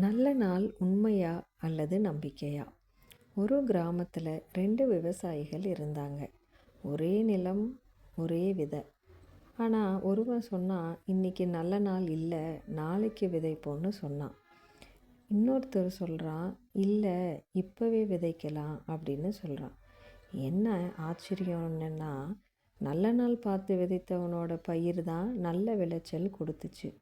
நல்ல நாள் உண்மையா அல்லது நம்பிக்கையா? ஒரு கிராமத்தில் ரெண்டு விவசாயிகள் இருந்தாங்க. ஒரே நிலம் ஒரே விதை. ஆனால் ஒருவன் சொன்னான் இன்றைக்கி நல்ல நாள் இல்லை நாளைக்கு விதைப்போன்னு சொன்னான். இன்னொருத்தர் சொல்கிறான் இல்லை இப்போவே விதைக்கலாம் அப்படின்னு சொல்கிறான் என்ன ஆச்சரியம் என்னென்னா நல்ல நாள் பார்த்து விதைத்தவனோட பயிர் தான் நல்ல விளைச்சல் கொடுத்துச்சு.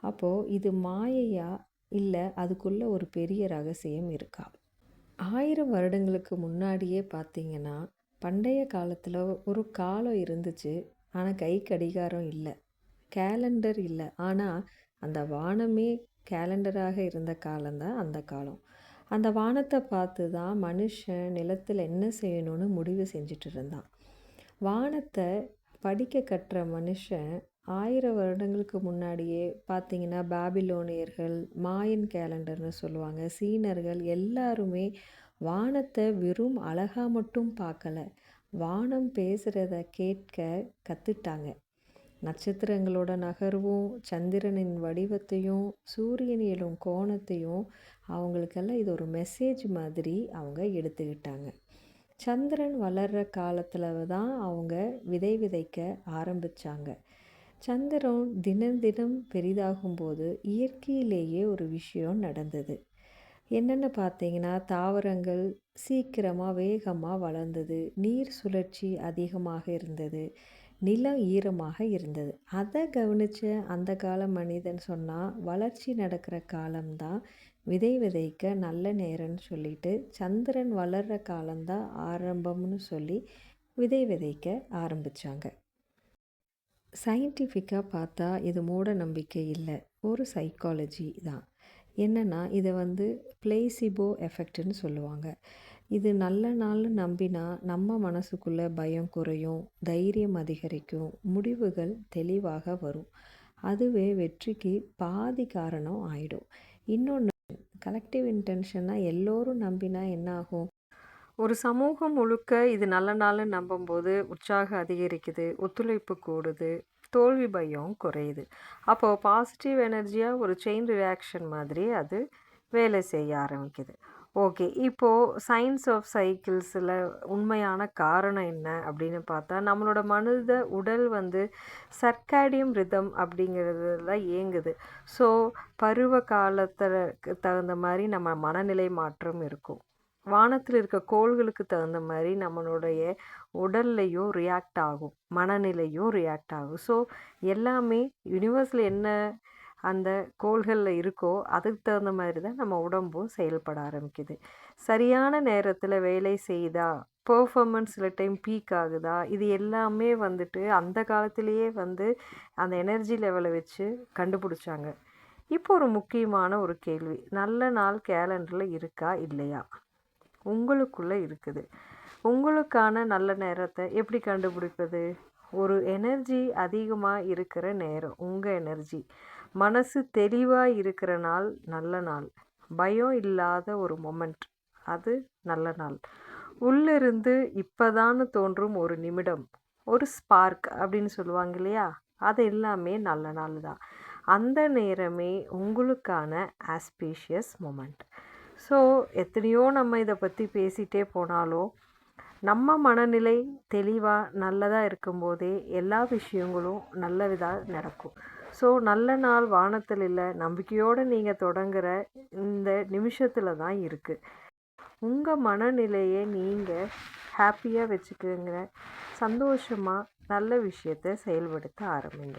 அப்போது இது மாயையா இல்லை அதுக்குள்ளே ஒரு பெரிய ரகசியம் இருக்கா? ஆயிரம் வருடங்களுக்கு முன்னாடியே பார்த்தீங்கன்னா பண்டைய காலத்தில் ஒரு காலம் இருந்துச்சு. ஆனால் கை கடிகாரம் இல்லை. கேலண்டர் இல்லை. ஆனால் அந்த வானமே கேலண்டராக இருந்த காலம்தான் அந்த காலம். அந்த வானத்தை பார்த்து தான் மனுஷன் நிலத்தில் என்ன செய்யணும்னு முடிவு செஞ்சுட்டு இருந்தான். வானத்தை படிக்க கற்ற மனுஷன் ஆயிரம் வருடங்களுக்கு முன்னாடியே பார்த்தீங்கன்னா பாபிலோனியர்கள் மாயன் கேலண்டர்னு சொல்லுவாங்க. சீனர்கள் எல்லாருமே வானத்தை வெறும் அழகாக மட்டும் பார்க்கல. வானம் பேசுகிறத கேட்க கற்றுட்டாங்க நட்சத்திரங்களோட நகர்வும் சந்திரனின் வடிவத்தையும் சூரியன் எழும் கோணத்தையும் அவங்களுக்கெல்லாம் இது ஒரு மெசேஜ் மாதிரி அவங்க எடுத்துக்கிட்டாங்க. சந்திரன் வளர்கிற காலத்தில் தான் அவங்க விதை விதைக்க ஆரம்பித்தாங்க சந்திரன் தினம் தினம் பெரிதாகும்போது இயற்கையிலேயே ஒரு விஷயம் நடந்தது. என்னென்னு பார்த்தீங்கன்னா தாவரங்கள் சீக்கிரமாக வேகமாக வளர்ந்தது. நீர் சுழற்சி அதிகமாக இருந்தது. நிலம் ஈரமாக இருந்தது. அதை கவனித்த அந்த கால மனிதன் சொன்னால் வளர்ச்சி நடக்கிற காலம்தான் விதை விதைக்க நல்ல நேரம்னு சொல்லிட்டு சந்திரன் வளர்கிற காலம்தான் ஆரம்பம்னு சொல்லி விதை விதைக்க ஆரம்பித்தாங்க சயின்டிஃபிக்காக பார்த்தா இது மூட நம்பிக்கை இல்லை. ஒரு சைக்காலஜி தான். என்னென்னா இதை வந்து பிளேசிபோ எஃபெக்ட்னு சொல்லுவாங்க. இது நல்ல நாள்னு நம்பினா நம்ம மனசுக்குள்ளே பயம் குறையும் தைரியம் அதிகரிக்கும் முடிவுகள் தெளிவாக வரும். அதுவே வெற்றிக்கு பாதி காரணம் ஆயிடும். இன்னொன்று கலெக்டிவ் இன்டென்ஷனாக எல்லோரும் நம்பினா என்ன ஆகும்? ஒரு சமூகம் முழுக்க இது நல்ல நாள்னு நம்பும்போது உற்சாகம் அதிகரிக்குது ஒத்துழைப்பு கூடுது தோல்வி பயம் குறையுது. அப்போது பாசிட்டிவ் எனர்ஜியாக ஒரு செயின் ரியாக்ஷன் மாதிரி அது வேலை செய்ய ஆரம்பிக்குது. ஓகே இப்போது சயின்ஸ் ஆஃப் சைக்கிள்ஸில் உண்மையான காரணம் என்ன அப்படின்னு பார்த்தா நம்மளோட மனித உடல் வந்து சர்க்காடியம் ரிதம் அப்படிங்கிறதுல இயங்குது. ஸோ பருவ காலத்துக்கு தகுந்த மாதிரி நம்ம மனநிலை மாற்றம் இருக்கும். வானத்தில் இருக்க கோள்களுக்கு தகுந்த மாதிரி நம்மளுடைய உடல்லையும் ரியாக்ட் ஆகும். மனநிலையும் ரியாக்ட் ஆகும். ஸோ எல்லாமே யூனிவர்ஸில் என்ன அந்த கோள்களில் இருக்கோ அதுக்கு தகுந்த மாதிரி தான் நம்ம உடம்பும் செயல்பட ஆரம்பிக்குது. சரியான நேரத்தில் வேலை செய்தா பர்ஃபாமன்ஸ் சில டைம் பீக் ஆகுதா இது எல்லாமே வந்துட்டு அந்த காலத்திலேயே வந்து அந்த எனர்ஜி லெவலை வச்சு கண்டுபிடிச்சாங்க. இப்போ ஒரு முக்கியமான ஒரு கேள்வி நல்ல நாள் கேலண்டரில் இருக்கா இல்லையா? உங்களுக்குள்ளே இருக்குது. உங்களுக்கான நல்ல நேரத்தை எப்படி கண்டுபிடிப்பது? ஒரு எனர்ஜி அதிகமாக இருக்கிற நேரம் உங்கள் எனர்ஜி மனசு தெளிவாக இருக்கிற நாள் நல்ல நாள். பயம் இல்லாத ஒரு மொமெண்ட் அது நல்ல நாள். உள்ளிருந்து இப்போதான்னு தோன்றும் ஒரு நிமிடம் ஒரு ஸ்பார்க் அப்படின்னு சொல்லுவாங்க இல்லையா? அது எல்லாமே நல்ல நாள் தான் அந்த நேரமே உங்களுக்கான ஆஸ்பீஷியஸ் மொமெண்ட் ஸோ எத்தனையோ நம்ம இதை பற்றி பேசிகிட்டே போனாலும் நம்ம மனநிலை தெளிவாக நல்லதாக இருக்கும்போதே எல்லா விஷயங்களும் நல்ல விதாக நடக்கும். ஸோ நல்ல நாள் வானத்தில் இல்லை நம்பிக்கையோடு நீங்கள் தொடங்குகிற இந்த நிமிஷத்தில் தான் இருக்குது உங்கள் மனநிலையை நீங்கள் ஹாப்பியாக வச்சுக்கோங்க. சந்தோஷமாக நல்ல விஷயத்தை செயல்படுத்த ஆரம்பிங்க.